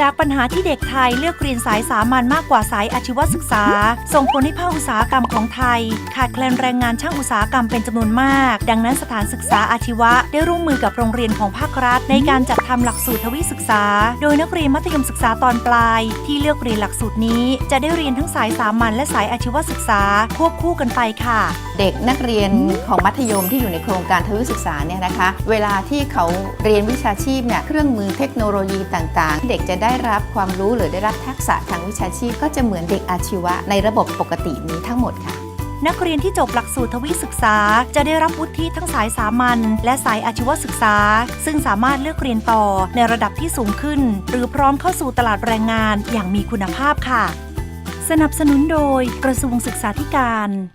จากปัญหาที่เด็กไทยเลือกเรียนสายสามัญมากกว่าสายอาชีวศึกษา ส่งผลให้ภาคอุตสาหกรรมของไทย ขาดแคลนแรงงานช่างอุตสาหกรรมเป็นจำนวนมาก ดังนั้นสถานศึกษาอาชีวะได้ร่วมมือกับโรงเรียนของภาครัฐ ในการจัดทำหลักสูตรทวิศึกษา โดยนักเรียนมัธยมศึกษาตอนปลาย ที่เลือกเรียนหลักสูตรนี้ จะได้เรียนทั้งสายสามัญและสายอาชีวศึกษาควบคู่กันไปค่ะ เด็กนักเรียนของมัธยมที่อยู่ในโครงการทวิศึกษาเนี่ยนะคะ เวลาที่เขาเรียนวิชาชีพเนี่ยเครื่องมือเทคโนโลยีต่างๆ เด็กจะได้ได้รับความรู้หรือได้รับทักษะทางวิชาชีพ ก็จะเหมือนเด็กอาชีวะในระบบปกตินี้ทั้งหมดค่ะ นักเรียนที่จบหลักสูตรทวิศึกษา จะได้รับวุฒิทั้งสายสามัญและสายอาชีวศึกษา ซึ่งสามารถเลือกเรียนต่อในระดับที่สูงขึ้น หรือพร้อมเข้าสู่ตลาดแรงงานอย่างมีคุณภาพค่ะ สนับสนุนโดยกระทรวงศึกษาธิการ